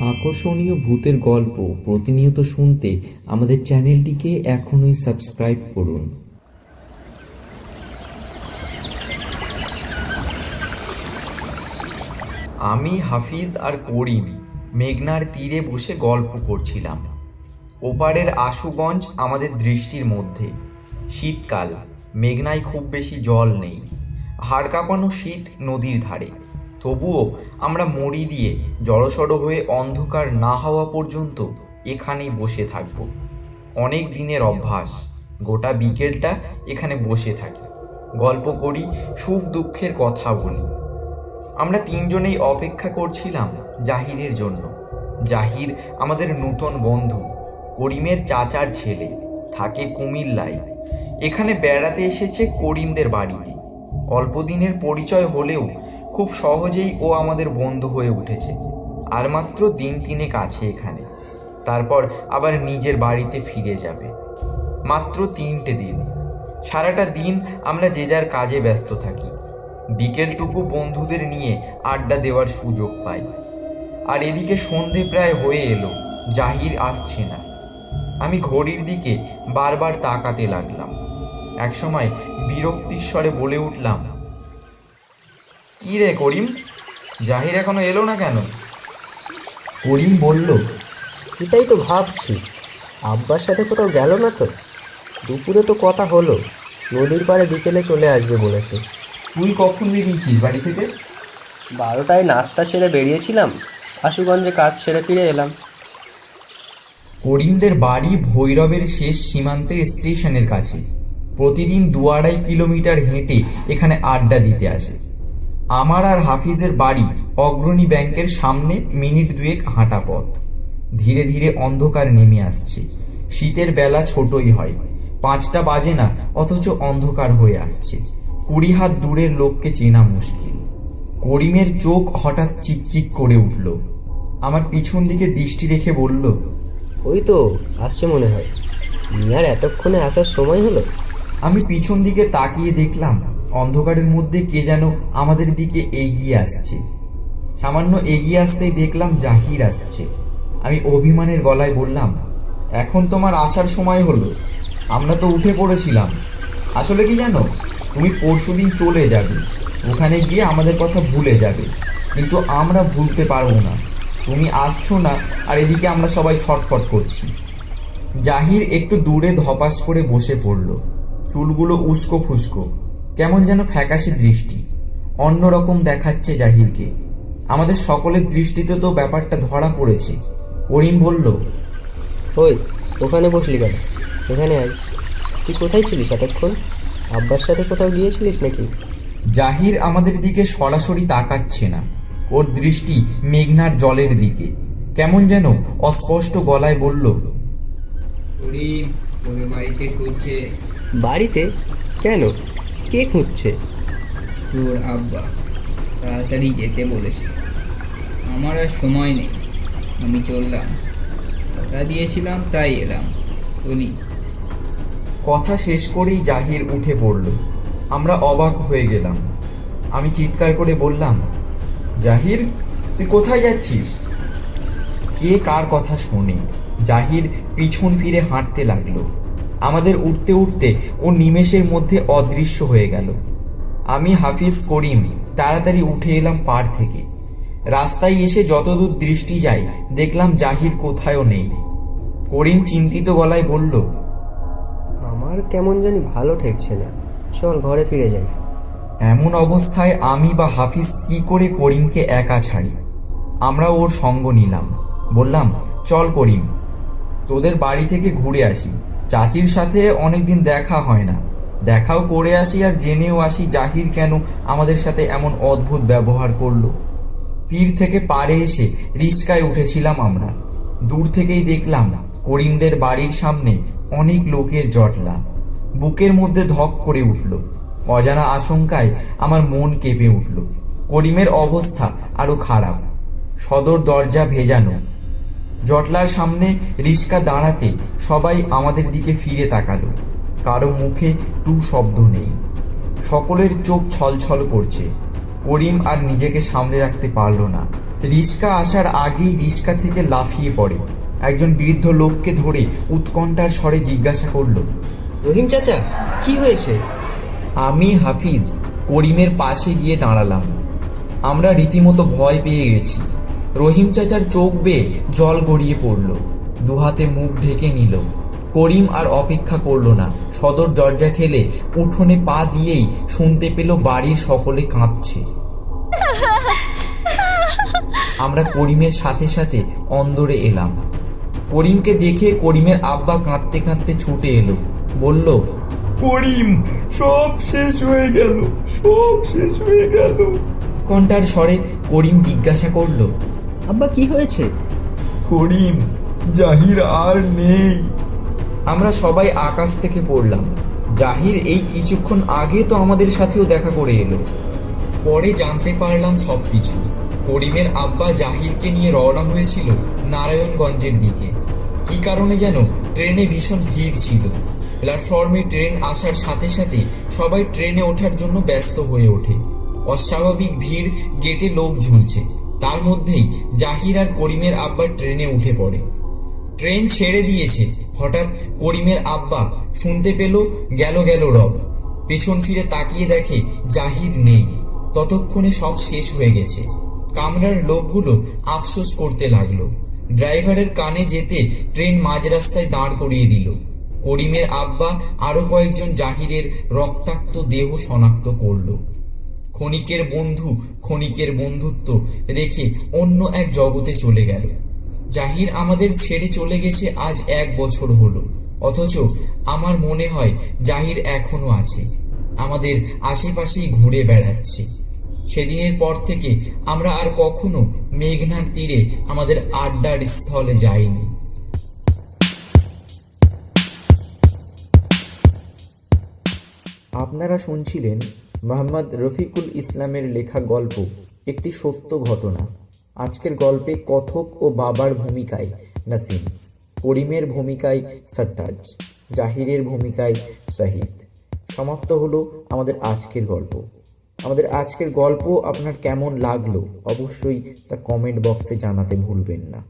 আকর্ষণীয় ভূতের গল্প প্রতিনিয়ত শুনতে আমাদের চ্যানেলটিকে এখনই সাবস্ক্রাইব করুন। আমি হাফিজ আর করিম, মেঘনার তীরে বসে গল্প করছিলাম। ওপারের আশুগঞ্জ আমাদের দৃষ্টির মধ্যে। শীতকাল, মেঘনায় খুব বেশি জল নেই। হাড় কাঁপানো শীত নদীর ধারে। তবুও আমরা মরি দিয়ে জড়সড় হয়ে অন্ধকার না হওয়া পর্যন্ত এখানেই বসে থাকব। অনেক দিনের অভ্যাস, গোটা বিকেলটা এখানে বসে থাকি। গল্প করি, সুখ দুঃখের কথা বলি। আমরা তিনজনেই অপেক্ষা করছিলাম জাহিরের জন্য। জাহির আমাদের নূতন বন্ধু, করিমের চাচার ছেলে, থাকে কুমিল্লায়। এখানে বেড়াতে এসেছে করিমদের বাড়িতে। অল্পদিনের পরিচয় হলেও খুব সহজেই ও আমাদের বন্ধু হয়ে উঠেছে। আর মাত্র দিন তিনেক আছে এখানে। তারপর আবার নিজের বাড়িতে ফিরে যাবে। মাত্র তিনটে দিন। সারাটা দিন আমরা যে যার কাজে ব্যস্ত থাকি। বিকেলটুকু বন্ধুদের নিয়ে আড্ডা দেওয়ার সুযোগ পাই। আর এদিকে সন্ধে প্রায় হয়ে এলো। জাহির আসছে না। আমি ঘড়ির দিকে বারবার তাকাতে লাগলাম। একসময় বিরক্তির স্বরে বলে উঠলাম কি রে করিম? জাহির এখনও এলো না কেন? করিম বলল এটাই তো ভাবছি। আব্বার সাথে কোথাও গেল না তো? দুপুরে তো কথা হলো। নদীর পাড়ে বিকেলে চলে আসবে বলেছে। তুই কখন বেরিয়েছিস বাড়ি থেকে? বারোটায় নাস্তা সেরে বেরিয়েছিলাম। আশুগঞ্জে কাজ সেরে ফিরে এলাম। করিমদের বাড়ি ভৈরবের শেষ সীমান্তের স্টেশনের কাছে। প্রতিদিন দু আড়াই কিলোমিটার হেঁটে এখানে আড্ডা দিতে আসে। আমার আর হাফিজের বাড়ি অগ্রণী ব্যাংকের সামনে মিনিট দুয়েক হাঁটা পথ। ধীরে ধীরে অন্ধকার নেমে আসছে। শীতের বেলা ছোটই হয়। পাঁচটা বাজে না অথচ অন্ধকার হয়ে আসছে। কুড়ি হাত দূরের লোককে চেনা মুশকিল। করিমের চোখ হঠাৎ চিকচিক করে উঠল। আমার পিছন দিকে দৃষ্টি রেখে বলল ওই তো আসছে মনে হয়। মিয়ার এতক্ষণে আসার সময় হলো। আমি পিছন দিকে তাকিয়ে দেখলাম অন্ধকারের মধ্যে কে যেন আমাদের দিকে এগিয়ে আসছে। সামান্য এগিয়ে আসতেই দেখলাম জাহির আসছে। আমি অভিমানের গলায় বললাম, এখন তোমার আসার সময় হলো। আমরা তো উঠে পড়েছিলাম। আসলে কি জানো, তুমি পরশুদিন চলে যাবে। ওখানে গিয়ে আমাদের কথা ভুলে যাবে। কিন্তু আমরা ভুলতে পারব না। তুমি আসছো না, আর এদিকে আমরা সবাই ছটফট করছি। জাহির একটু দূরে ধপাস করে বসে পড়ল। চুলগুলো উস্কো ফুস্কো কেমন যেন ফ্যাকাশে দৃষ্টি। অন্যরকম দেখাচ্ছে জাহিরকে। আমাদের সকলের দৃষ্টিতে তো ব্যাপারটা ধরা পড়েছে। করিম বলল ওই ওখানে বসলি কেন? এখানে আয়। তুই কোথায় ছিলিস এতক্ষণ? আব্বার সাথে কোথাও গিয়েছিলিস নাকি? জাহির আমাদের দিকে সরাসরি তাকাচ্ছে না। ওর দৃষ্টি মেঘনার জলের দিকে। কেমন যেন অস্পষ্ট গলায় বলল করিম বাড়িতে বাড়িতে? কেন? কে খুঁজছে? তোর আব্বা তাড়াতাড়ি যেতে বলেছে। আমার আর সময় নেই। আমি চললাম। কথা দিয়েছিলাম তাই এলাম। চলি। কথা শেষ করেই জাহির উঠে পড়ল। আমরা অবাক হয়ে গেলাম। আমি চিৎকার করে বললাম জাহির তুই কোথায় যাচ্ছিস? কে কার কথা শোনে? জাহির পিছন ফিরে হাঁটতে লাগল। আমাদের উঠতে উঠতে ও নিমেষের মধ্যে অদৃশ্য হয়ে গেল। আমি হাফিজ করিম তাড়াতাড়ি উঠে এলাম পার থেকে। রাস্তায় এসে যতদূর দৃষ্টি যায় দেখলাম জাহির কোথায়ও নেই। করিম চিন্তিত গলায় বলল আমার কেমন জানি ভালো ঠেকছে না। চল ঘরে ফিরে যাই। এমন অবস্থায় আমি বা হাফিজ কি করে করিমকে একা ছাড়ি? আমরা ওর সঙ্গ নিলাম। বললাম চল করিম তোদের বাড়ি থেকে ঘুরে আসি। চাচির সাথে অনেকদিন দেখা হয় না। দেখাও করে আসি আর জেনেও আসি জাহির কেন আমাদের সাথে এমন অদ্ভুত ব্যবহার করল। তীর থেকে পারে এসে রিস্কায় উঠেছিলাম আমরা। দূর থেকেই দেখলাম না করিমদের বাড়ির সামনে অনেক লোকের জটলা। বুকের মধ্যে ধক করে উঠল। অজানা আশঙ্কায় আমার মন কেঁপে উঠল। করিমের অবস্থা আরও খারাপ। সদর দরজা ভেজানো। জটলার সামনে রিস্কা দাঁড়াতে সবাই আমাদের দিকে ফিরে তাকালো। কারও মুখে টু শব্দ নেই। সকলের চোখ ছলছল করছে। করিম আর নিজেকে সামলে রাখতে পারল না। রিস্কা আসার আগেই রিস্কা থেকে লাফিয়ে পড়ে। একজন বৃদ্ধ লোককে ধরে উৎকণ্ঠার স্বরে জিজ্ঞাসা করল রহিম চাচা কি হয়েছে? আমি হাফিজ করিমের পাশে গিয়ে দাঁড়ালাম। আমরা রীতিমতো ভয় পেয়ে গেছি। রহিম চাচার চোখ বেয়ে জল গড়িয়ে পড়ল। দুহাতে মুখ ঢেকে নিল। করিম আর অপেক্ষা করল না। সদর দরজা ঠেলে উঠোনে পা দিয়েই শুনতে পেল বাড়ির সকলে কাঁদছে আমরা করিমের সাথে সাথে অন্দরে এলাম। করিমকে দেখে করিমের আব্বা কাঁদতে কাঁদতে ছুটে এলো। বলল করিম সব শেষ হয়ে গেল সব শেষ হয়ে গেল। কণ্ঠার স্বরে করিম জিজ্ঞাসা করল আব্বা কি হয়েছে? করিম জাহির আর নেই। আমরা সবাই আকাশ থেকে পড়লাম। জাহির এই কিছুক্ষণ আগে তো আমাদের সাথেও দেখা করে এলো। পরে জানতে পারলাম সবকিছু। করিমের আব্বা জাহিরকে নিয়ে রওনা হয়েছিল নারায়ণগঞ্জের দিকে। কি কারণে যেন ট্রেনে ভীষণ ভিড় ছিল। প্ল্যাটফর্মে ট্রেন আসার সাথে সাথে সবাই ট্রেনে ওঠার জন্য ব্যস্ত হয়ে ওঠে। অস্বাভাবিক ভিড় গেটে লোক ঝুলছে। তার মধ্যেই জাহির আর করিমের আব্বা ট্রেনে উঠে পড়ে। ট্রেন ছেড়ে দিয়েছে। হঠাৎ করিমের আব্বা শুনতে পেল গেল গেল রব। পেছন ফিরে তাকিয়ে দেখে জাহির নেই। ততক্ষণে সব শেষ হয়ে গেছে। কামরার লোকগুলো আফসোস করতে লাগল। ড্রাইভারের কানে যেতে ট্রেন মাঝ রাস্তায় দাঁড় করিয়ে দিল। করিমের আব্বা আরও কয়েকজন জাহিরের রক্তাক্ত দেহ শনাক্ত করল। ক্ষণিকের বন্ধু, ক্ষণিকের বন্ধুত্ব রেখে অন্য এক জগতে চলে গেল। জাহির আমাদের ছেড়ে চলে গেছে আজ এক বছর হলো। অথচ আমার মনে হয় জাহির এখনও আছে। আমাদের আশেপাশেই ঘুরে বেড়াচ্ছে। সেদিনের পর থেকে আমরা আর কখনো মেঘনার তীরে আমাদের আড্ডার স্থলে যাইনি। আপনারা শুনছিলেন মোহাম্মদ রফিকুল ইসলামের লেখা গল্প, একটি সত্য ঘটনা। আজকের গল্পে কথক ও বাবার ভূমিকায় নাসিম, করিমের ভূমিকায় সত্তাজ, জাহিরের ভূমিকায় শাহিদ। সমাপ্ত হলো আমাদের আজকের গল্প। আমাদের আজকের গল্প আপনার কেমন লাগল অবশ্যই তা কমেন্ট বক্সে জানাতে ভুলবেন না।